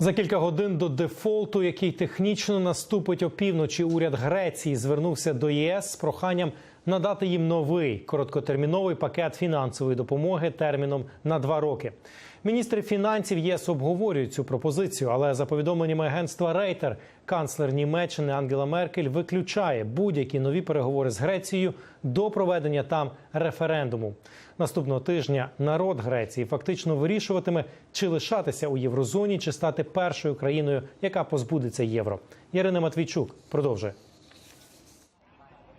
За кілька годин до дефолту, який технічно наступить опівночі, уряд Греції звернувся до ЄС з проханням надати їм новий короткотерміновий пакет фінансової допомоги терміном на два роки. Міністри фінансів ЄС обговорюють цю пропозицію, але за повідомленнями агентства Рейтер, канцлер Німеччини Ангела Меркель виключає будь-які нові переговори з Грецією до проведення там референдуму. Наступного тижня народ Греції фактично вирішуватиме, чи лишатися у єврозоні, чи стати першою країною, яка позбудеться євро. Ярина Матвійчук продовжує.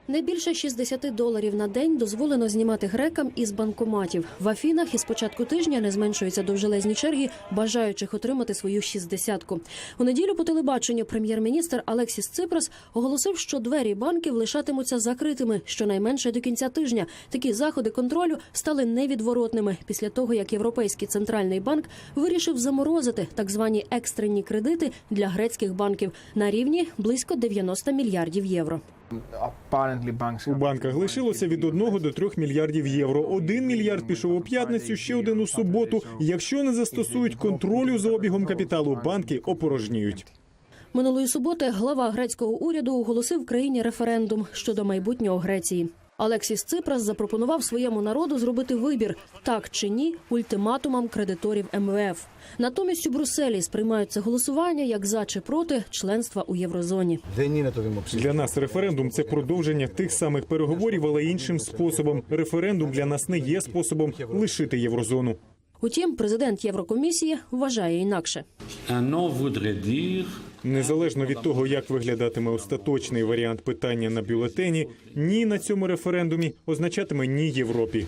Не більше 60 доларів на день дозволено знімати грекам із банкоматів. В Афінах із початку тижня не зменшуються довжелезні черги, бажаючих отримати свою шістдесятку. У неділю по телебаченню прем'єр-міністр Алексіс Ципрас оголосив, що двері банків лишатимуться закритими щонайменше до кінця тижня. Такі заходи контролю стали невідворотними після того, як Європейський центральний банк вирішив заморозити так звані екстрені кредити для грецьких банків на рівні близько 90 мільярдів євро. У банках лишилося від 1 до 3 мільярдів євро. Один мільярд пішов у п'ятницю, ще один у суботу. Якщо не застосують контролю за обігом капіталу, банки опорожніють. Минулої суботи глава грецького уряду оголосив країні референдум щодо майбутнього Греції. Алексіс Ципрас запропонував своєму народу зробити вибір так чи ні ультиматумам кредиторів МВФ. Натомість у Брюсселі сприймають це голосування як за чи проти членства у Єврозоні. Для нас референдум це продовження тих самих переговорів, але іншим способом. Референдум для нас не є способом лишити єврозону. Утім, президент Єврокомісії вважає інакше. Незалежно від того, як виглядатиме остаточний варіант питання на бюлетені, ні на цьому референдумі означатиме ні Європі.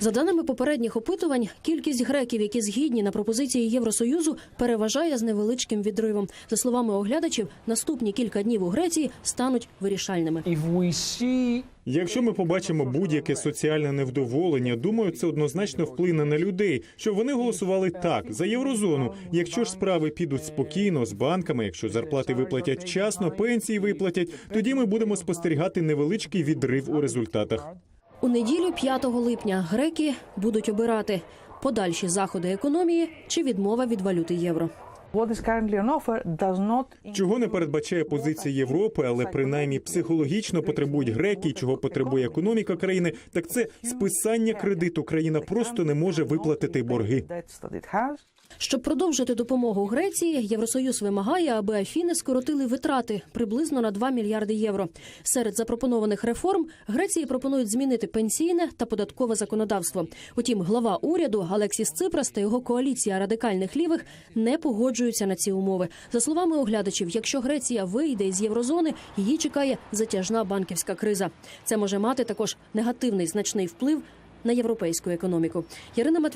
За даними попередніх опитувань, кількість греків, які згідні на пропозиції Євросоюзу, переважає з невеличким відривом. За словами оглядачів, наступні кілька днів у Греції стануть вирішальними. Якщо ми побачимо будь-яке соціальне невдоволення, думаю, це однозначно вплине на людей, щоб вони голосували так за єврозону. Якщо ж справи підуть спокійно з банками, якщо зарплати виплатять вчасно, пенсії виплатять, тоді ми будемо спостерігати невеличкий відрив у результатах. У неділю 5 липня греки будуть обирати подальші заходи економії чи відмова від валюти євро. What is currently on offer does not Чого не передбачає позиція Європи, але принаймні психологічно потребують греки, чого потребує економіка країни, так це списання кредиту. Країна просто не може виплатити борги. Щоб продовжити допомогу Греції, Євросоюз вимагає, аби Афіни скоротили витрати приблизно на 2 мільярди євро. Серед запропонованих реформ Греції пропонують змінити пенсійне та податкове законодавство. Утім, глава уряду Алексіс Ципрас та його коаліція радикальних лівих не погоджуються на ці умови. За словами оглядачів, якщо Греція вийде із єврозони, її чекає затяжна банківська криза. Це може мати також негативний значний вплив на європейську економіку. Ярина Матвій.